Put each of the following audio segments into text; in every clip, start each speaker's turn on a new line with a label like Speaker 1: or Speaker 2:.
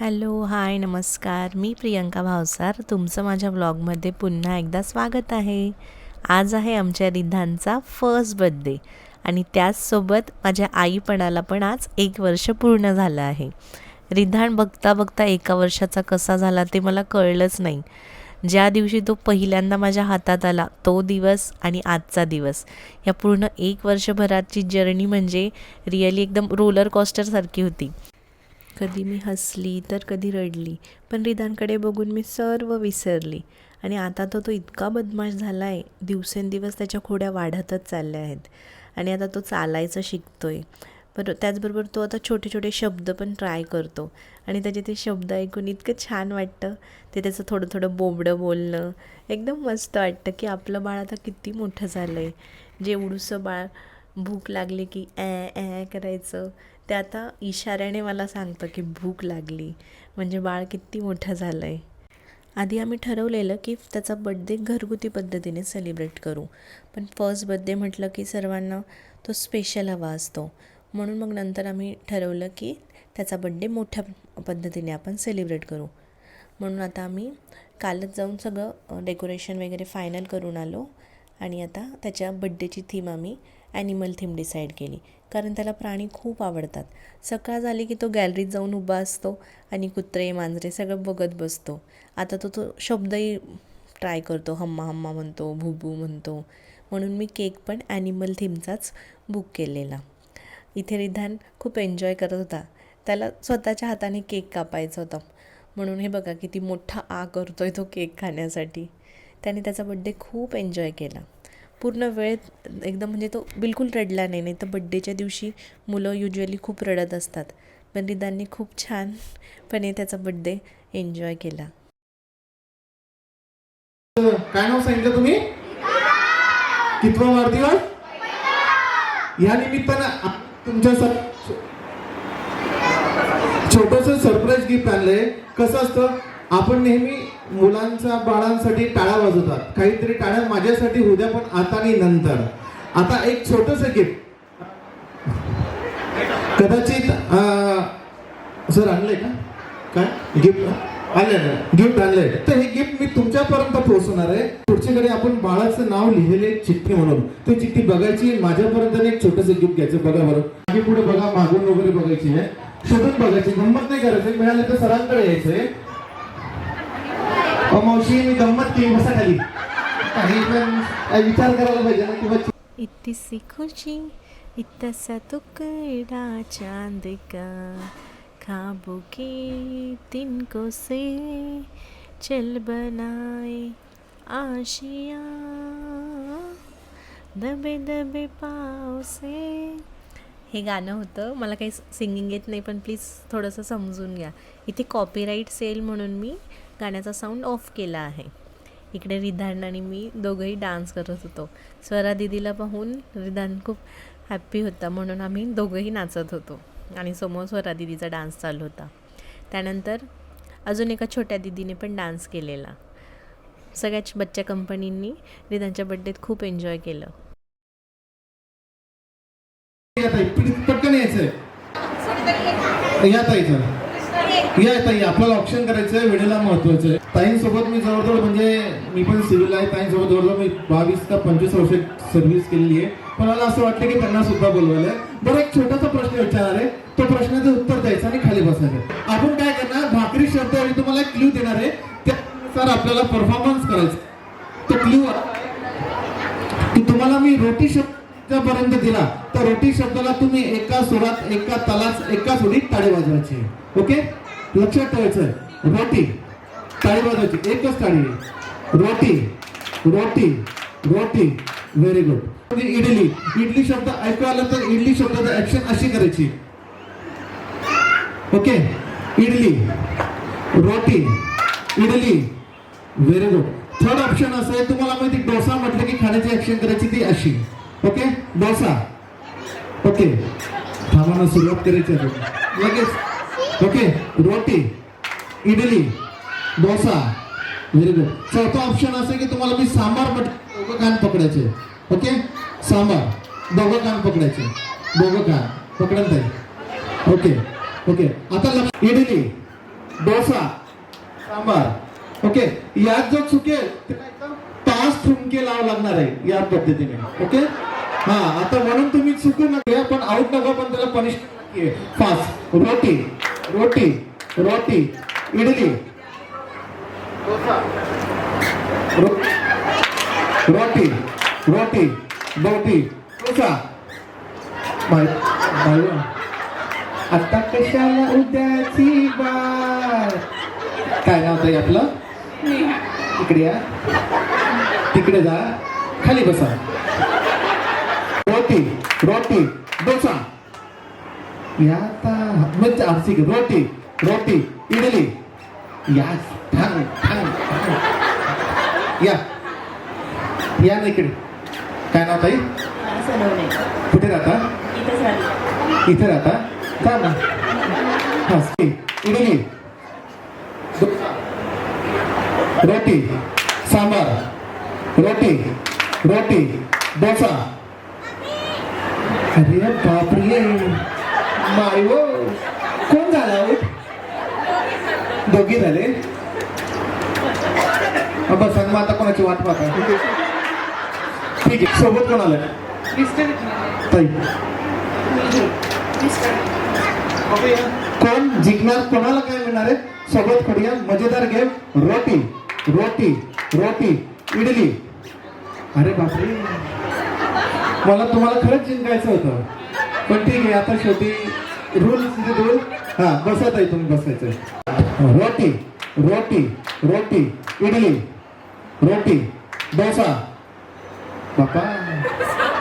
Speaker 1: Hello hi नमस्कार. मी प्रियंका भावसार. तुमचं माझ्या ब्लॉगमध्ये पुन्हा एकदा स्वागत आहे. आज आहे आमच्या रिधानचा फर्स्ट बड्डे आणि त्याचसोबत माझ्या आईपणाला पण आज एक वर्ष पूर्ण झालं आहे. रिधान बघता बघता एका वर्षाचा कसा झाला ते मला कळलंच नाही. ज्या दिवशी तो पहिल्यांदा माझ्या हातात आला तो दिवस आणि आजचा दिवस. या पूर्ण एक वर्षभराची जर्नी म्हणजे रिअली एकदम रोलर कॉस्टरसारखी होती. कधी मी हसली तर कधी रडली. पण रिदानकडे बघून मी सर्व विसरली. आणि आता तो तो इतका बदमाश झाला आहे दिवसेंदिवस त्याच्या खोड्या वाढतच चालल्या आहेत. आणि आता तो चालायचं शिकतो आहे पर त्याचबरोबर तो आता छोटे छोटे शब्द पण ट्राय करतो. आणि त्याचे ते शब्द ऐकून इतकं छान वाटतं. ते त्याचं थोडं थोडं बोबडं बोलणं. एकदम मस्त वाटतं की आपलं बाळ आता किती मोठं झालं आहे जे उडूसं बाळ भूक लागली की ॲ ॲ करायचं. ते आता इशाऱ्याने मला सांगतं की भूक लागली. म्हणजे बाळ किती मोठं झालं आहे आधी आम्ही ठरवलेलं की त्याचा बड्डे घरगुती पद्धतीने सेलिब्रेट करू. पण फर्स्ट बड्डे म्हटलं की सर्वांना तो स्पेशल हवा असतो. म्हणून मग नंतर आम्ही ठरवलं की त्याचा बड्डे मोठ्या पद्धतीने आपण सेलिब्रेट करू. म्हणून आता आम्ही कालच जाऊन सगळं डेकोरेशन वगैरे फायनल करून आलो. आणि आता त्याच्या बड्डेची थीम आम्ही ॲनिमल थीम डिसाईड केली. कारण त्याला प्राणी खूप आवडतात. सकाळ झाली की तो गॅलरीत जाऊन उभा असतो आणि कुत्रे मांजरे सगळं बघत बसतो. आता तो तो शब्दही ट्राय करतो. हम्मा हम्मा म्हणतो भूभू म्हणतो. म्हणून मी केक पण ॲनिमल थीमचाच बुक केलेला. इथे रिधान खूप एन्जॉय करत होता. त्याला स्वतःच्या हाताने केक कापायचा होता. म्हणून हे बघा किती मोठा आ करतोय तो केक खाण्यासाठी. त्याने त्याचा बड्डे खूप एन्जॉय केला. पूर्ण वेळ एकदम म्हणजे तो बिलकुल रडला नाही नाही तर बड्डेच्या दिवशी मुलं युजली खूप रडत असतात. पण रिदानने खूप छानपणे त्याचा बड्डे एन्जॉय केला.
Speaker 2: काय नाव सांगितलं तुम्ही? कितवा वाढदिवस? या निमित्तानं तुमच्या छोटस सरप्राईज गिफ्ट आणलंय. कसं असतं? आपण नेहमी मुलांच्या बाळांसाठी टाळ्या वाजवतात. काहीतरी टाळ्या माझ्यासाठी होत्या पण आता आणि नंतर. आता एक छोटस गिफ्ट कदाचित सर आणलंय का? काय? गिफ्ट आणलंय गिफ्ट आणले तर हे गिफ्ट मी तुमच्यापर्यंत पोहोचवणार आहे. पुढच्याकडे आपण बाळाचं नाव लिहिलेले एक चिठ्ठी म्हणून. ती चिठ्ठी बघायची माझ्यापर्यंत एक छोटस गिफ्ट घ्यायचं बघा बरं. मागे पुढे बघा मागून वगैरे बघायची आहे. शोधून बघायची गंमत नाही करायचं. मिळालं तर सरांकडे यायचंय. अहो, मावशी मी गंमत केली बसा खाली काही पण विचार करायला पाहिजे ना किंवा
Speaker 1: इतनी सी खुशी इतना सा टुकड़ा चांद का ख्वाबों के तिनको से चल बनाए आशिया। दबे दबे पाव से। हे गाणं होतं मला काही सिंगिंग येत नाही पण प्लीज थोडंसं समजून घ्या. इथे कॉपीराईट सेल म्हणून मी गाण्याचा साऊंड ऑफ केला आहे. इकडे रिधान आणि मी दोघंही डान्स करत होतो. स्वरा दिदीला पाहून रिधान खूप हॅप्पी होता म्हणून आम्ही दोघंही नाचत होतो आणि समोर स्वरा दिदीचा डान्स चालू होता. त्यानंतर अजून एका छोट्या दिदीने पण डान्स केलेला. सगळ्याच बच्च्या कंपनींनी रिधानच्या बड्डेत खूप एन्जॉय केलं.
Speaker 2: पटकन या ताई आपल्याला ऑप्शन करायचंय वेळेला महत्वाचं आहे ताईंसोबत मी जवळजवळ म्हणजे मी पण सिव्हिल आहे ताईंसोबत जवळजवळ मी बावीस का पंचवीस वर्ष सर्व्हिस केलेली आहे. पण मला असं वाटतं की त्यांना सुद्धा बोलवायला बरं एक छोटासा प्रश्न विचारणार आहे. तो प्रश्नाचं उत्तर द्यायचं आणि खाली बसायचं. आपण काय करणार? भाकरी शब्द आणि तुम्हाला एक क्ल्यू देणार आहे. त्यानुसार आपल्याला परफॉर्मन्स करायचं. तो क्ल्यू की तुम्हाला मी रोटी शब्दापर्यंत दिला तर रोटी शब्दाला तुम्ही एका सुरात एका तालात एका सुरीत ताडे वाजवायची. ओके? लक्षात ठेवायचं रोटी. टाळी वाजवायची एकच टाळी रोटी. रोटी. रोटी. व्हेरी म्हणजे गुड इडली. इडली शब्द ऐकू आला तर इडली शब्दाचं ऍक्शन अशी करायची. ओके इडली. रोटी. Idli. Very good third option असं आहे तुम्हाला माहिती डोसा म्हटलं की खाण्याची ऍक्शन करायची ती अशी. ओके डोसा. ओके थांबाना सुरुवात करायची लगेच. ओके रोटी इडली डोसा व्हेरी गुड चौथा ऑप्शन असं की तुम्हाला मी सांबार पट दोघं कान पकडायचे. ओके सांबार दोघं कान पकडायचे. दोघं कान पकडत आहे ओके ओके आता लक्ष इडली डोसा सांबार. ओके यात जो चुकेल पाच ठुमके लावा लागणार आहे या पद्धतीने. ओके हा आता म्हणून तुम्ही चुकू नका पण आऊट नका पण त्याला पनिश फास्ट रोटी रोटी रोटी इडली. रो- रोटी रोटी रोटी डोसा. आता कशाला उद्याची बार काय नाव ताई आपलं? इकडे या. तिकडे जा. खाली बसा. रोटी रोटी डोसा. या आता म्हणजे आरसी रोटी रोटी इडली या ठांग ठांग या या ना इकडे काय नाव ताई कुठे राहता इथे राहता का ना हा इडली डोसा, रोटी सांबार रोटी रोटी डोसा अरे बापरे माय वो. कोण झाला out? दोघी झाले. अबा सांग मग आता कोणाची वाट पाहता? ठीक आहे सोबत कोण आलं? ताई. कोण? जिंकणार कोणाला काय मिळणार आहे? सोबत करूया मजेदार गेम रोटी. रोटी. रोटी. इडली. अरे बापरे. मला तुम्हाला खरंच जिंकायचं होतं. पण ठीक आहे आता शेवटी रूल रूल हा बसत आहे तुम्ही बसायचं. रोटी रोटी रोटी इडली रोटी डोसा. बापा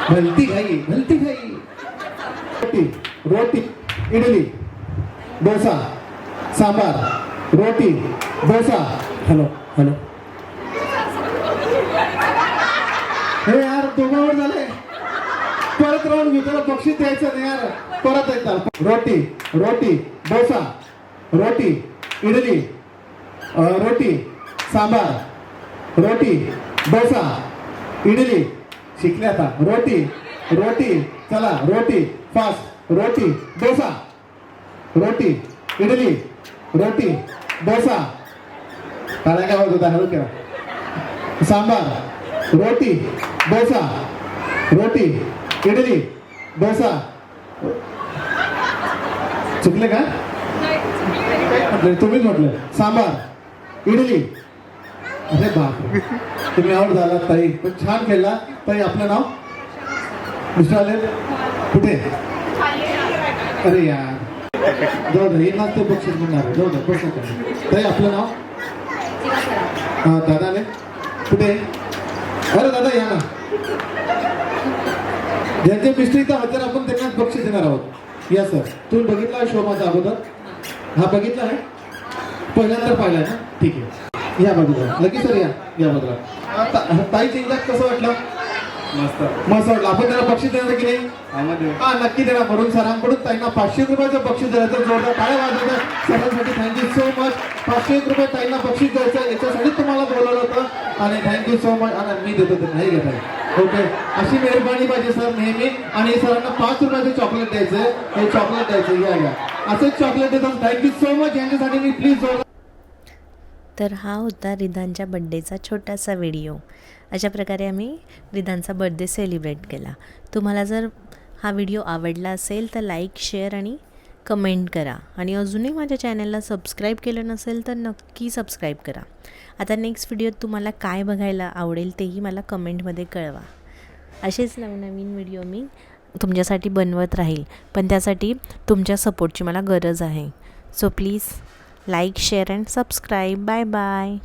Speaker 2: भलती घाई भलती घाई. रोटी रोटी इडली डोसा सांबार रोटी डोसा. Hello hello. हे यार दोघांवर झालंय. परत राहून मी त्याला बक्षीस द्यायचं नाही यार. परत येतात. रोटी रोटी डोसा रोटी इडली रोटी सांबार रोटी डोसा इडली. शिकले आता. रोटी रोटी चला रोटी फास्ट रोटी डोसा रोटी इडली रोटी डोसा. टाळ्या काय होत होता हळू केला सांबार रोटी डोसा रोटी इडली डोसा. चुकले का? तुम्हीच म्हटलं. सांबार इडली. अरे बाप तुम्ही आउट झाला ताई. पण छान खेळला. ताई आपलं नाव? दुसरं आले कुठे? अरे यार. जाऊ दे येणार ते बक्षीस मिळणार जाऊ दे बस ताई आपलं नाव? हा दादा आले कुठे? अरे दादा या ना. ज्यांचे मिस्त्रीचा हजर आपण त्यांनाच बक्षीस देणार आहोत. या सर. तुम्ही बघितला शो माझा अगोदर? हा बघितला आहे? पहिल्यांदा पाहिलाय ना? ठीक आहे. या बाजूला लगेच सर या. या बाजूला ता- ताईच्या इंजात कसं वाटलं?
Speaker 3: मस्त.
Speaker 2: मस्त वाटलं. आपण त्याला बक्षीस देणार की नाही? हा नक्की देणार. म्हणून सरांकडून ताईंना पाचशे रुपयाचं बक्षीस द्यायचं जोरदार टाळ्या वाजवतात सरांसाठी थँक्यू सो मच पाचशे एक रुपये ताईंना बक्षीस द्यायचं याच्यासाठी तुम्हाला बोलवलं होतं. आणि थँक्यू सो मच आणि मी देतो ते नाही घेत आहे हो ओके अशी मेहरबानी पाहिजे सर नेहमी. आणि सरांना पाच रुपयाचं चॉकलेट द्यायचं. हे चॉकलेट द्यायचं. या या. असंच चॉकलेट देतात थँक्यू सो मच यांच्यासाठी मी प्लीज जोरदार
Speaker 1: तर हा होता रिधानच्या बड्डेचा छोटासा व्हिडिओ अशा प्रकारे आम्ही रिधानचा बड्डे सेलिब्रेट केला. तुम्हाला जर हा व्हिडिओ आवडला असेल तर लाईक शेअर आणि कमेंट करा. आणि अजूनही माझ्या चॅनलला सबस्क्राईब केलं नसेल तर नक्की सबस्क्राईब करा. आता नेक्स्ट व्हिडिओत तुम्हाला काय बघायला आवडेल तेही मला कमेंटमध्ये कळवा. असेच नवनवीन व्हिडिओ मी तुमच्यासाठी बनवत राहील. पण त्यासाठी तुमच्या सपोर्टची मला गरज आहे. So please like share and subscribe bye bye